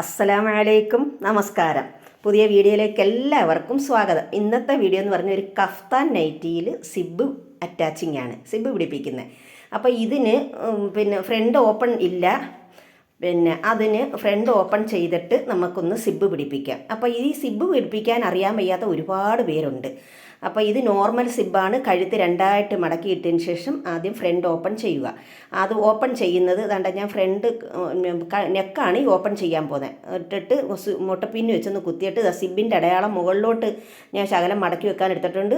അസ്സലാമലൈക്കും. നമസ്കാരം. പുതിയ വീഡിയോയിലേക്ക് എല്ലാവർക്കും സ്വാഗതം. ഇന്നത്തെ വീഡിയോ എന്ന് പറഞ്ഞ ഒരു കഫ്താൻ നൈറ്റിയിൽ സിബ് അറ്റാച്ചിങ് ആണ് സിബ് പിടിപ്പിക്കുന്നത്. അപ്പോൾ ഇതിന് പിന്നെ ഫ്രണ്ട് ഓപ്പൺ ഇല്ല. പിന്നെ അതിന് ഫ്രണ്ട് ഓപ്പൺ ചെയ്തിട്ട് നമുക്കൊന്ന് സിബ് പിടിപ്പിക്കാം. അപ്പോൾ ഈ സിബ് പിടിപ്പിക്കാൻ അറിയാൻ വയ്യാത്ത ഒരുപാട് പേരുണ്ട്. അപ്പോൾ ഇത് നോർമൽ സിബാണ് കഴുത്ത് രണ്ടായിട്ട് മടക്കിയിട്ടതിന് ശേഷം ആദ്യം ഫ്രണ്ട് ഓപ്പൺ ചെയ്യുക. അത് ഓപ്പൺ ചെയ്യുന്നത് കണ്ട ഞാൻ ഫ്രണ്ട് നെക്കാണ് ഈ ഓപ്പൺ ചെയ്യാൻ പോകുന്നത് ഇട്ടിട്ട് മുട്ടപ്പിന്ന് വെച്ചൊന്ന് കുത്തിയിട്ട് സിബിന്റെ അടയാളം മുകളിലോട്ട് ഞാൻ ശകലം മടക്കി വെക്കാൻ എടുത്തിട്ടുണ്ട്.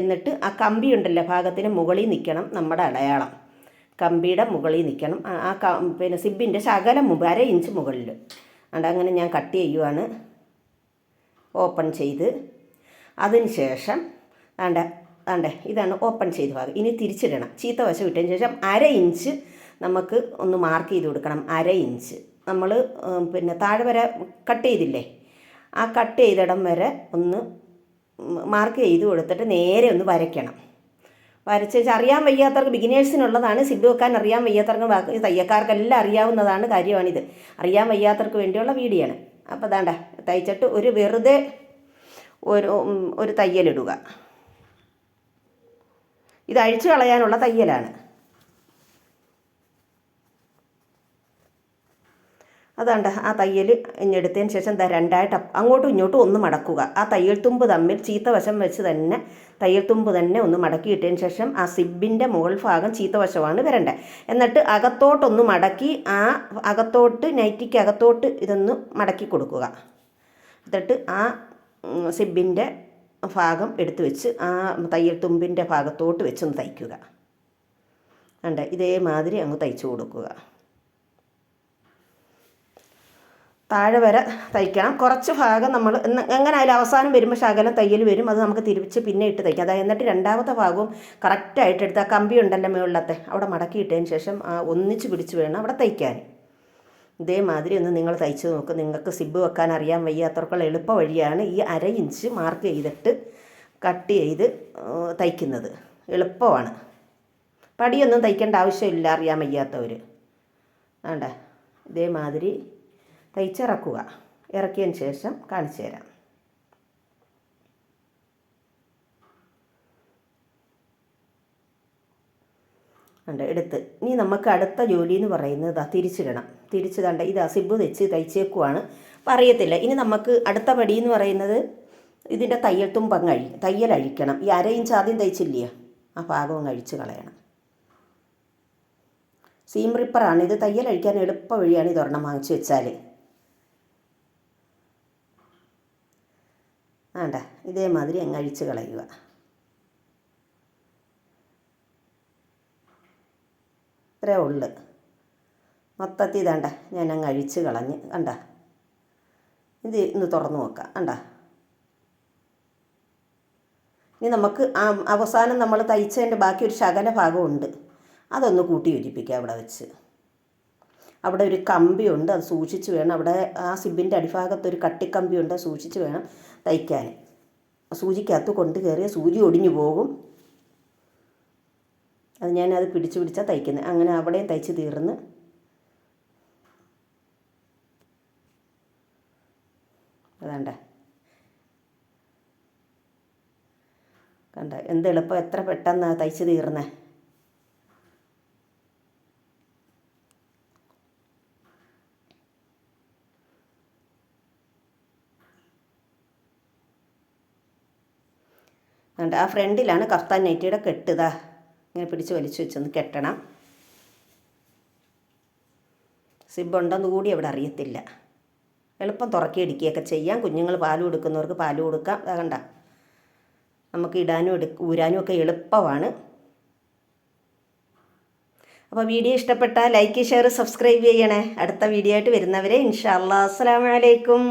എന്നിട്ട് ആ കമ്പി ഉണ്ടല്ലോ ഭാഗത്തിന് മുകളിൽ നിൽക്കണം നമ്മുടെ അടയാളം. കമ്പിയുടെ മുകളിൽ നിൽക്കണം. ആ- പിന്നെ സിബിന്റെ ശകലം മുമ്പ് അര ഇഞ്ച് മുകളിൽ. അതുകൊണ്ട് അങ്ങനെ ഞാൻ കട്ട് ചെയ്യുവാണ്. ഓപ്പൺ ചെയ്ത്. അതിന് ശേഷം വേണ്ട വേണ്ട ഇതാണ് ഓപ്പൺ ചെയ്ത് ഭാഗം. ഇനി തിരിച്ചിടണം. ചീത്ത വശം ഇട്ടതിന് ശേഷം അര ഇഞ്ച് നമുക്ക് ഒന്ന് മാർക്ക് ചെയ്ത് കൊടുക്കണം. അര ഇഞ്ച്. നമ്മൾ പിന്നെ താഴെ വരെ കട്ട് ചെയ്തില്ലേ? ആ കട്ട് ചെയ്തിടം വരെ ഒന്ന് മാർക്ക് ചെയ്ത് കൊടുത്തിട്ട് നേരെ ഒന്ന് വരയ്ക്കണം. വരച്ച് വെച്ചാൽ അറിയാൻ വയ്യാത്തവർക്ക് ബിഗിനേഴ്സിനുള്ളതാണ് സിബ് വെക്കാൻ അറിയാൻ വയ്യാത്തവർക്ക് ബാക്കി തയ്യക്കാർക്കെല്ലാം അറിയാവുന്നതാണ് കാര്യമാണിത്. അറിയാൻ വയ്യാത്തവർക്ക് വേണ്ടിയുള്ള വീഡിയോ ആണ് അപ്പോൾ അതാണ്ട തയ്ച്ചിട്ട് ഒരു വെറുതെ ഒരു ഒരു തയ്യലിടുക. ഇത് അഴിച്ചു കളയാനുള്ള തയ്യലാണ്. അതാണ്ട് ആ തയ്യൽ ഇഞ്ഞെടുത്തതിന് ശേഷം രണ്ടായിട്ട് അങ്ങോട്ടും ഇങ്ങോട്ടും ഒന്ന് മടക്കുക. ആ തയ്യൽ തുമ്പ് തമ്മിൽ ചീത്ത വശം വെച്ച് തന്നെ തയ്യൽ തുമ്പ് തന്നെ ഒന്ന് മടക്കിയിട്ടതിന് ശേഷം ആ സിബിന്റെ മുകൾ ഭാഗം ചീത്ത വശമാണ് വരേണ്ടത് എന്നിട്ട് അകത്തോട്ടൊന്ന് മടക്കി ആ അകത്തോട്ട് നൈറ്റിക്ക് അകത്തോട്ട് ഇതൊന്ന് മടക്കി കൊടുക്കുക. എന്നിട്ട് ആ സിബിന്റെ ഭാഗം എടുത്തു വെച്ച് ആ തയ്യൽ തുമ്പിന്റെ ഭാഗത്തോട്ട് വെച്ചൊന്ന് തയ്ക്കുക. ഉണ്ട് ഇതേമാതിരി അങ്ങ് തയ്ച്ചു കൊടുക്കുക. താഴെ വരെ തയ്ക്കണം. കുറച്ച് ഭാഗം നമ്മൾ എങ്ങനെ അതിൽ അവസാനം വരുമ്പോൾ ശകലം തയ്യൽ വരും. അത് നമുക്ക് തിരിച്ച് പിന്നെ ഇട്ട് തയ്ക്കാം. അതായത് എന്നിട്ട് രണ്ടാമത്തെ ഭാഗവും കറക്റ്റായിട്ട് എടുത്ത് ആ കമ്പി ഉണ്ടല്ലോ മുകളിലത്തെ അവിടെ മടക്കിയിട്ടതിന് ശേഷം ഒന്നിച്ച് പിടിച്ച് വേണം അവിടെ തയ്ക്കാൻ. ഇതേമാതിരി ഒന്ന് നിങ്ങൾ തയ്ച്ച് നോക്കും. നിങ്ങൾക്ക് സിബ് വെക്കാൻ അറിയാൻ വയ്യാത്തവർക്കുള്ള എളുപ്പ വഴിയാണ് ഈ അര ഇഞ്ച് മാർക്ക് ചെയ്തിട്ട് കട്ട് ചെയ്ത് തയ്ക്കുന്നത്. എളുപ്പമാണ്. പടിയൊന്നും തയ്ക്കേണ്ട ആവശ്യമില്ല അറിയാൻ വയ്യാത്തവർ വേണ്ട ഇതേമാതിരി തയ്ച്ചിറക്കുക. ഇറക്കിയതിന് ശേഷം കാണിച്ചു തരാം. ഉണ്ട് എടുത്ത്. ഇനി നമുക്ക് അടുത്ത ജോലി എന്ന് പറയുന്നത് തിരിച്ചിടണം. തിരിച്ച് കണ്ട? ഇത് അസിബ് വെച്ച് തയ്ച്ചേക്കുവാണ്. അപ്പം അറിയത്തില്ല. ഇനി നമുക്ക് അടുത്ത പടി എന്ന് പറയുന്നത് ഇതിന്റെ തയ്യൽ തുമ്പം കഴി തയ്യൽ അഴിക്കണം. ഈ അര ഇഞ്ച് ആദ്യം തയ്ച്ചില്ലേ? ആ ഭാഗം കഴിച്ച് കളയണം. സീം റിപ്പറാണ് ഇത് തയ്യൽ അഴിക്കാൻ എളുപ്പ വഴിയാണ് ഇത് ഒരെണ്ണം വാങ്ങിച്ചു വെച്ചാൽ വേണ്ട ഇതേമാതിരി അങ്ങ് അഴിച്ച് കളയുക. ഇത്രേ ഉള്ളു. മൊത്തത്തിൽ ഇതാണ്ട ഞാൻ അങ്ങ് അഴിച്ച് കളഞ്ഞ് കണ്ട? ഇത് ഇന്ന് തുറന്നു നോക്കാം കണ്ട? ഇനി നമുക്ക് അവസാനം നമ്മൾ തയ്ച്ചതിന്റെ ബാക്കി ഒരു ശകല ഭാഗമുണ്ട് അതൊന്ന് കൂട്ടി യോജിപ്പിക്കുക അവിടെ വെച്ച്. അവിടെ ഒരു കമ്പിയുണ്ട് അത് സൂക്ഷിച്ച് വേണം. അവിടെ ആ സിബിന്റെ അടിഭാഗത്ത് ഒരു കട്ടിക്കമ്പിയുണ്ട് സൂക്ഷിച്ച് വേണം തയ്ക്കാൻ. സൂചിക്കകത്ത് കൊണ്ട് കയറിയ സൂചി ഒടിഞ്ഞു പോകും. അത് ഞാനത് പിടിച്ച് പിടിച്ചാൽ തയ്ക്കുന്നത്. അങ്ങനെ അവിടെയും തയ്ച്ച് തീർന്ന്. അതാണ്ട. കണ്ട? എന്ത് എളുപ്പം എത്ര പെട്ടെന്നാണ് തയ്ച്ച് തീർന്നേ? അതുകൊണ്ട് ആ ഫ്രണ്ടിലാണ് കഫ്താൻ നൈറ്റിയുടെ കെട്ടുതാ ഇങ്ങനെ പിടിച്ച് വലിച്ചു വെച്ചൊന്ന് കെട്ടണം. സിബ് ഉണ്ടെന്ന് കൂടി അവിടെ അറിയത്തില്ല. എളുപ്പം തുറക്കി ഇടിക്കുകയൊക്കെ ചെയ്യാം. കുഞ്ഞുങ്ങൾ പാൽ കൊടുക്കുന്നവർക്ക് പാൽ കൊടുക്കാം. അതാ കണ്ട നമുക്ക് ഇടാനും എടു ഊരാനും ഒക്കെ എളുപ്പമാണ്. അപ്പോൾ വീഡിയോ ഇഷ്ടപ്പെട്ടാൽ ലൈക്ക് ഷെയർ സബ്സ്ക്രൈബ് ചെയ്യണേ. അടുത്ത വീഡിയോ ആയിട്ട് വരുന്നവരെ ഇൻഷാ അസ്സാം അലൈക്കും.